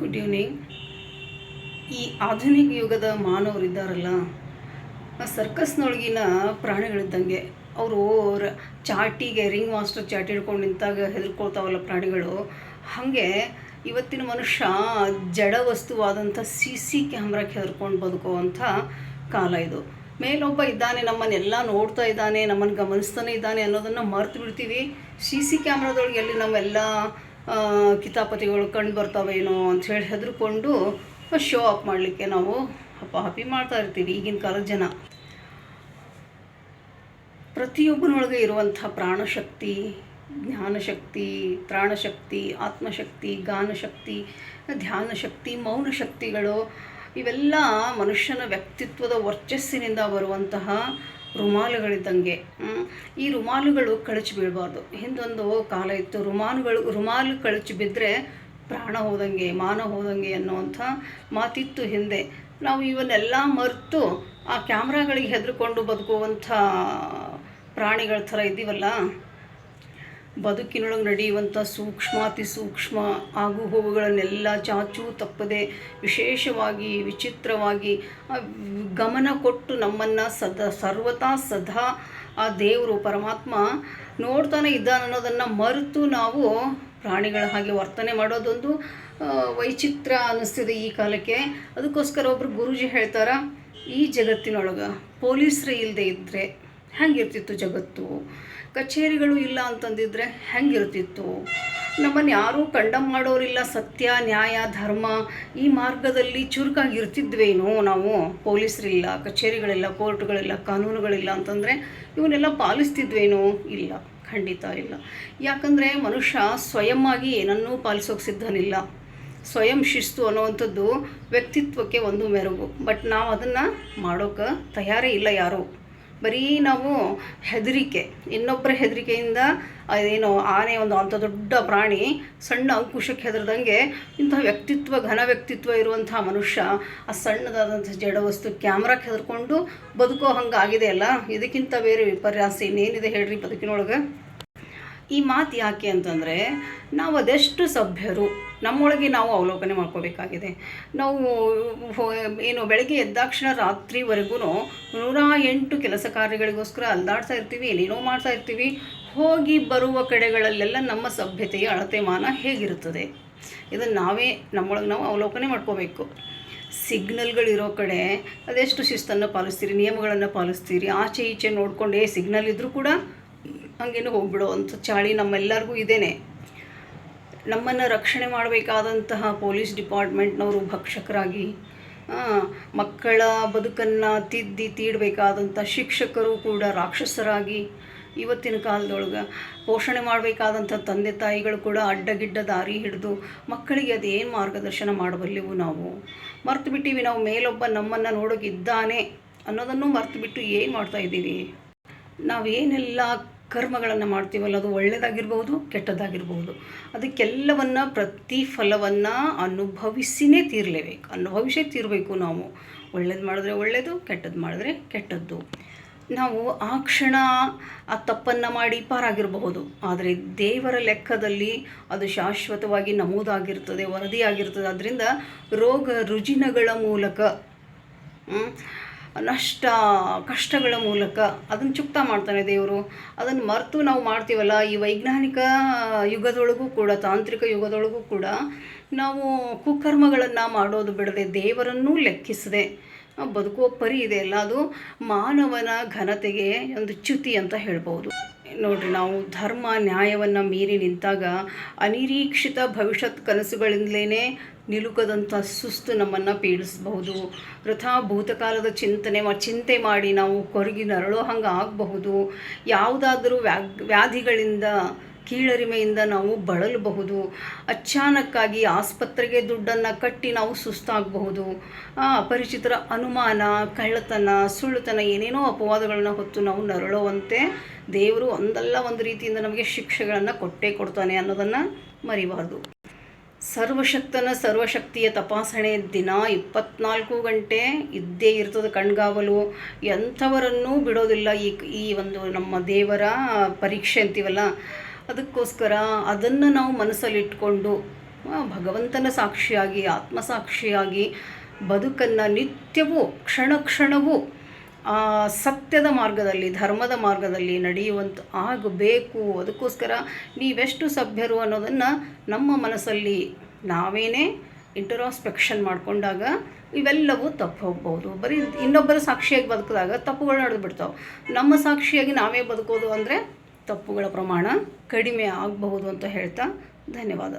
Good evening ಈ ಆಧುನಿಕ ಯುಗದ ಮಾನವರಿದ್ದಾರಲ್ಲ ಸರ್ಕಸ್ನೊಳಗಿನ ಪ್ರಾಣಿಗಳಿದ್ದಂಗೆ ಅವರು ಚಾಟಿಗೆ ರಿಂಗ್ ಮಾಸ್ಟರ್ ಚಾಟಿ ಹಿಡ್ಕೊಂಡು ನಿಂತಾಗ ಹೆದರ್ಕೊಳ್ತಾವಲ್ಲ ಪ್ರಾಣಿಗಳು. ಹಾಗೆ ಇವತ್ತಿನ ಮನುಷ್ಯ ಜಡ ವಸ್ತುವಾದಂಥ ಸಿ ಸಿ ಕ್ಯಾಮ್ರಾಕ್ಕೆ ಹೆದರ್ಕೊಂಡು ಬದುಕುವಂಥ ಕಾಲ ಇದು. ಮೇಲೊಬ್ಬ ಇದ್ದಾನೆ, ನಮ್ಮನ್ನೆಲ್ಲ ನೋಡ್ತಾ ಇದ್ದಾನೆ ನಮ್ಮನ್ನು ಗಮನಿಸ್ತಾನೆ ಇದ್ದಾನೆ ಅನ್ನೋದನ್ನು ಮರ್ತು ಬಿಡ್ತೀವಿ. ಸಿ ಸಿ ಕ್ಯಾಮ್ರಾದೊಳಗೆ ಎಲ್ಲಿ ನಮ್ಮೆಲ್ಲ ಕಿತಾಪತಿಗಳು ಕಂಡು ಬರ್ತಾವೇನೋ ಹೇಳಿ ಹೆದರ್ಕೊಂಡು ಶೋ ಆಫ್ ಮಾಡಲಿಕ್ಕೆ ನಾವು ಹಪ್ಪ ಹಪ್ಪಿ ಮಾಡ್ತಾ ಇರ್ತೀವಿ ಈಗಿನ ಕಾಲದ ಜನ. ಪ್ರತಿಯೊಬ್ಬನೊಳಗೆ ಇರುವಂಥ ಪ್ರಾಣಶಕ್ತಿ, ಜ್ಞಾನಶಕ್ತಿ ಪ್ರಾಣಶಕ್ತಿ ಆತ್ಮಶಕ್ತಿ, ಗಾನಶಕ್ತಿ, ಧ್ಯಾನಶಕ್ತಿ ಮೌನ ಶಕ್ತಿಗಳು ಇವೆಲ್ಲ ಮನುಷ್ಯನ ವ್ಯಕ್ತಿತ್ವದ ವರ್ಚಸ್ಸಿನಿಂದ ಬರುವಂತಹ ರುಮಾಲುಗಳಿದ್ದಂಗೆ. ಈ ರುಮಾಲುಗಳು ಕಳಚಿ ಬೀಳಬಾರ್ದು. ಹಿಂದೊಂದು ಕಾಲ ಇತ್ತು, ರುಮಾಲುಗಳು, ರುಮಾಲು ಕಳಚಿ ಬಿದ್ದರೆ ಪ್ರಾಣ ಹೋದಂಗೆ, ಮಾನ ಹೋದಂಗೆ ಅನ್ನುವಂಥ ಮಾತಿತ್ತು ಹಿಂದೆ. ನಾವು ಇವನ್ನೆಲ್ಲ ಮರೆತು ಆ ಕ್ಯಾಮ್ರಾಗಳಿಗೆ ಹೆದರ್ಕೊಂಡು ಬದುಕುವಂಥ ಪ್ರಾಣಿಗಳ ಥರ ಇದ್ದೀವಲ್ಲ? ಬದುಕಿನೊಳಗೆ ನಡೆಯುವಂಥ ಸೂಕ್ಷ್ಮಾತಿ ಸೂಕ್ಷ್ಮ ಆಗು ಹೋಗುಗಳನ್ನೆಲ್ಲ ಚಾಚು ತಪ್ಪದೆ ವಿಶೇಷವಾಗಿ, ವಿಚಿತ್ರವಾಗಿ ಗಮನ ಕೊಟ್ಟು ನಮ್ಮನ್ನು ಸದಾ, ಸರ್ವತಾ ಸದಾ ಆ ದೇವರು, ಪರಮಾತ್ಮ ನೋಡ್ತಾನೆ ಇದ್ದಾನೆ ಅನ್ನೋದನ್ನು ಮರೆತು ನಾವು ಪ್ರಾಣಿಗಳ ಹಾಗೆ ವರ್ತನೆ ಮಾಡೋದೊಂದು ವೈಚಿತ್ರ ಅನ್ನಿಸ್ತಿದೆ ಈ ಕಾಲಕ್ಕೆ. ಅದಕ್ಕೋಸ್ಕರ ಒಬ್ಬರು ಗುರುಜಿ ಹೇಳ್ತಾರ, ಈ ಜಗತ್ತಿನೊಳಗೆ ಪೊಲೀಸರೇ ಇಲ್ಲದೆ ಇದ್ದರೆ ಹೆಂಗಿರ್ತಿತ್ತು ಜಗತ್ತು? ಕಚೇರಿಗಳು ಇಲ್ಲ ಅಂತಂದಿದ್ರೆ ಹೆಂಗಿರ್ತಿತ್ತು? ನಮ್ಮನ್ನು ಯಾರೂ ಕಂಡಮ್ ಮಾಡೋರಿಲ್ಲ, ಸತ್ಯ, ನ್ಯಾಯ, ಧರ್ಮ, ಈ ಮಾರ್ಗದಲ್ಲಿ ಚುರುಕಾಗಿ ಇರ್ತಿದ್ವೇನೋ ನಾವು? ಪೊಲೀಸರಿಲ್ಲ, ಕಚೇರಿಗಳಿಲ್ಲ, ಕೋರ್ಟ್ಗಳಿಲ್ಲ, ಕಾನೂನುಗಳಿಲ್ಲ ಅಂತಂದರೆ ಇವನ್ನೆಲ್ಲ ಪಾಲಿಸ್ತಿದ್ವೇನೋ? ಇಲ್ಲ, ಖಂಡಿತ ಇಲ್ಲ. ಯಾಕಂದರೆ ಮನುಷ್ಯ ಸ್ವಯಂ ಆಗಿ ಏನನ್ನೂ ಪಾಲಿಸೋಕೆ ಸಿದ್ಧನಿಲ್ಲ. ಸ್ವಯಂ ಶಿಸ್ತು ಅನ್ನುವಂಥದ್ದು ವ್ಯಕ್ತಿತ್ವಕ್ಕೆ ಒಂದು ಮೆರುಗು. ಬಟ್ ನಾವು ಅದನ್ನು ಮಾಡೋಕೆ ತಯಾರೇ ಇಲ್ಲ ಯಾರೂ. ಬರೀ ನಾವು ಹೆದರಿಕೆ ಇನ್ನೊಬ್ಬರ ಹೆದರಿಕೆಯಿಂದ ಏನು ಆನೆ ಒಂದು ಅಂಥ ದೊಡ್ಡ ಪ್ರಾಣಿ ಸಣ್ಣ ಅಂಕುಶಕ್ಕೆ ಹೆದರ್ದಂಗೆ ಇಂಥ ವ್ಯಕ್ತಿತ್ವ, ಘನ ವ್ಯಕ್ತಿತ್ವ ಇರುವಂಥ ಮನುಷ್ಯ ಆ ಸಣ್ಣದಾದಂಥ ಜಡ ವಸ್ತು ಕ್ಯಾಮ್ರಾಕ್ಕೆ ಹೆದರ್ಕೊಂಡು ಬದುಕೋ ಹಂಗೆ ಆಗಿದೆ ಅಲ್ಲ? ಇದಕ್ಕಿಂತ ಬೇರೆ ವಿಪರ್ಯಾಸ ಇನ್ನೇನಿದೆ ಹೇಳ್ರಿ ಬದುಕಿನೊಳಗೆ? ಈ ಮಾತು ಯಾಕೆ ಅಂತಂದರೆ ನಾವು ಅದೆಷ್ಟು ಸಭ್ಯರು, ನಮ್ಮೊಳಗೆ ನಾವು ಅವಲೋಕನೆ ಮಾಡ್ಕೋಬೇಕಾಗಿದೆ. ನಾವು ಏನು ಬೆಳಗ್ಗೆ ಎದ್ದಾಕ್ಷಣ ರಾತ್ರಿವರೆಗೂ ನೂರ ಎಂಟು ಕೆಲಸ ಕಾರ್ಯಗಳಿಗೋಸ್ಕರ ಅಲ್ದಾಡ್ತಾ ಇರ್ತೀವಿ, ಏನೇನೋ ಮಾಡ್ತಾ ಇರ್ತೀವಿ. ಹೋಗಿ ಬರುವ ಕಡೆಗಳಲ್ಲೆಲ್ಲ ನಮ್ಮ ಸಭ್ಯತೆಯ ಅಳತೆ ಮಾನ ಹೇಗಿರುತ್ತದೆ? ಇದನ್ನು ನಾವೇ, ನಮ್ಮೊಳಗೆ ನಾವು ಅವಲೋಕನೆ ಮಾಡ್ಕೋಬೇಕು. ಸಿಗ್ನಲ್ಗಳಿರೋ ಕಡೆ ಅದೆಷ್ಟು ಶಿಸ್ತನ್ನು ಪಾಲಿಸ್ತೀರಿ, ನಿಯಮಗಳನ್ನು ಪಾಲಿಸ್ತೀರಿ, ಆಚೆ ಈಚೆ ನೋಡಿಕೊಂಡೇ ಸಿಗ್ನಲ್ ಇದ್ದರೂ ಕೂಡ ಹಂಗೇನು ಹೋಗ್ಬಿಡೋ ಅಂಥ ಚಾಳಿ ನಮ್ಮೆಲ್ಲರಿಗೂ ಇದೇನೆ. ನಮ್ಮನ್ನು ರಕ್ಷಣೆ ಮಾಡಬೇಕಾದಂತಹ ಪೊಲೀಸ್ ಡಿಪಾರ್ಟ್ಮೆಂಟ್ನವರು ಭಕ್ಷಕರಾಗಿ ಮಕ್ಕಳ ಬದುಕನ್ನು ತಿದ್ದಿ ತೀಡಬೇಕಾದಂಥ ಶಿಕ್ಷಕರು ಕೂಡ ರಾಕ್ಷಸರಾಗಿ ಇವತ್ತಿನ ಕಾಲದೊಳಗೆ ಪೋಷಣೆ ಮಾಡಬೇಕಾದಂಥ ತಂದೆ ತಾಯಿಗಳು ಕೂಡ ಅಡ್ಡಗಿಡ್ಡ ದಾರಿ ಹಿಡಿದು ಮಕ್ಕಳಿಗೆ ಅದೇನು ಮಾರ್ಗದರ್ಶನ ಮಾಡಬಲ್ಲೆವು ನಾವು? ಮರ್ತು ಬಿಟ್ಟಿವಿ ನಾವು, ಮೇಲೊಬ್ಬ ನಮ್ಮನ್ನು ನೋಡೋಗಿದ್ದಾನೆ ಅನ್ನೋದನ್ನು ಮರ್ತು ಬಿಟ್ಟು ಏನು ಮಾಡ್ತಾ ಇದ್ದೀವಿ? ನಾವೇನೆಲ್ಲ ಕರ್ಮಗಳನ್ನು ಮಾಡ್ತೀವಲ್ಲ, ಅದು ಒಳ್ಳೆಯದಾಗಿರ್ಬೋದು ಕೆಟ್ಟದ್ದಾಗಿರ್ಬೋದು ಅದಕ್ಕೆಲ್ಲವನ್ನ ಪ್ರತಿಫಲವನ್ನು ಅನುಭವಿಸಿನೇ ತೀರಲೇಬೇಕು. ಅನುಭವಿಸೇ ತೀರಬೇಕು ನಾವು. ಒಳ್ಳೇದು ಮಾಡಿದ್ರೆ ಒಳ್ಳೆಯದು ಕೆಟ್ಟದ್ದು ಮಾಡಿದ್ರೆ ಕೆಟ್ಟದ್ದು. ನಾವು ಆ ಕ್ಷಣ ಆ ತಪ್ಪನ್ನು ಮಾಡಿ ಪಾರಾಗಿರಬಹುದು. ಆದರೆ ದೇವರ ಲೆಕ್ಕದಲ್ಲಿ ಅದು ಶಾಶ್ವತವಾಗಿ ನಮೂದಾಗಿರ್ತದೆ, ವರದಿಯಾಗಿರ್ತದೆ. ಅದರಿಂದ ರೋಗ ರುಜಿನಗಳ ಮೂಲಕ ನಷ್ಟ, ಕಷ್ಟಗಳ ಮೂಲಕ ಅದನ್ನು ಚುಕ್ತ ಮಾಡ್ತಾನೆ ದೇವರು. ಅದನ್ನು ಮರೆತು ನಾವು ಮಾಡ್ತೀವಲ್ಲ, ಈ ವೈಜ್ಞಾನಿಕ ಯುಗದೊಳಗೂ ಕೂಡ, ತಾಂತ್ರಿಕ ಯುಗದೊಳಗೂ ಕೂಡ ನಾವು ಕುಕರ್ಮಗಳನ್ನು ಮಾಡೋದು ಬಿಡದೆ ದೇವರನ್ನೂ ಲೆಕ್ಕಿಸದೆ ಬದುಕುವ ಪರಿ ಇದೆ ಅಲ್ಲ ಅದು. ಮಾನವನ ಘನತೆಗೆ ಒಂದು ಚ್ಯುತಿ ಅಂತ ಹೇಳ್ಬೋದು. ನೋಡಿರಿ, ನಾವು ಧರ್ಮ, ನ್ಯಾಯವನ್ನು ಮೀರಿ ನಿಂತಾಗ ಅನಿರೀಕ್ಷಿತ ಭವಿಷ್ಯತ್ ಕನಸುಗಳಿಂದಲೇ ನಿಲುಕದಂಥ ಸುಸ್ತು ನಮ್ಮನ್ನು ಪೀಡಿಸಬಹುದು. ವೃಥಾ ಭೂತಕಾಲದ ಚಿಂತನೆ ಚಿಂತೆ ಮಾಡಿ ನಾವು ಕೊರಗಿ ನರಳೋ ಹಂಗೆ ಆಗಬಹುದು. ಯಾವುದಾದರೂ ವ್ಯಾಧಿಗಳಿಂದ, ಕೀಳರಿಮೆಯಿಂದ ನಾವು ಬಳಲಬಹುದು. ಅಚಾನಕ್ಕಾಗಿ ಆಸ್ಪತ್ರೆಗೆ ದುಡ್ಡನ್ನು ಕಟ್ಟಿ ನಾವು ಸುಸ್ತಾಗಬಹುದು. ಅಪರಿಚಿತರ ಅನುಮಾನ, ಕಳ್ಳತನ, ಸುಳ್ಳುತನ ಏನೇನೋ ಅಪವಾದಗಳನ್ನ ಹೊತ್ತು ನಾವು ನರಳುವಂತೆ ದೇವರು ಒಂದಲ್ಲ ಒಂದು ರೀತಿಯಿಂದ ನಮಗೆ ಶಿಕ್ಷೆಗಳನ್ನು ಕೊಟ್ಟೇ ಕೊಡ್ತಾನೆ ಅನ್ನೋದನ್ನು ಮರಿಬಾರ್ದು. ಸರ್ವಶಕ್ತನ ಸರ್ವಶಕ್ತಿಯ ತಪಾಸಣೆ ದಿನ ಇಪ್ಪತ್ನಾಲ್ಕು ಗಂಟೆ ಇದ್ದೇ ಇರ್ತದೆ ಕಣ್ಗಾವಲು. ಎಂಥವರನ್ನೂ ಬಿಡೋದಿಲ್ಲ ಈ ಈ ಒಂದು ನಮ್ಮ ದೇವರ ಪರೀಕ್ಷೆ ಅಂತೀವಲ್ಲ? ಅದಕ್ಕೋಸ್ಕರ ಅದನ್ನು ನಾವು ಮನಸ್ಸಲ್ಲಿಟ್ಕೊಂಡು ಭಗವಂತನ ಸಾಕ್ಷಿಯಾಗಿ, ಆತ್ಮಸಾಕ್ಷಿಯಾಗಿ ಬದುಕನ್ನು ನಿತ್ಯವೂ, ಕ್ಷಣ ಕ್ಷಣವೂ ಸತ್ಯದ ಮಾರ್ಗದಲ್ಲಿ, ಧರ್ಮದ ಮಾರ್ಗದಲ್ಲಿ ನಡೆಯುವಂತ ಆಗಬೇಕು. ಅದಕ್ಕೋಸ್ಕರ ನೀವೆಷ್ಟು ಸಭ್ಯರು ಅನ್ನೋದನ್ನು ನಮ್ಮ ಮನಸ್ಸಲ್ಲಿ ನಾವೇನೇ ಇಂಟರಾಸ್ಪೆಕ್ಷನ್ ಮಾಡಿಕೊಂಡಾಗ ಇವೆಲ್ಲವೂ ತಪ್ಪು ಹೋಗ್ಬೋದು ಬರೀ ಇನ್ನೊಬ್ಬರ ಸಾಕ್ಷಿಯಾಗಿ ಬದುಕಿದಾಗ ತಪ್ಪುಗಳು ನಡೆದು ಬಿಡ್ತಾವೆ. ನಮ್ಮ ಸಾಕ್ಷಿಯಾಗಿ ನಾವೇ ಬದುಕೋದು ಅಂದರೆ ತಪ್ಪುಗಳ ಪ್ರಮಾಣ ಕಡಿಮೆ ಆಗಬಹುದು ಅಂತ ಹೇಳ್ತಾ ಧನ್ಯವಾದ.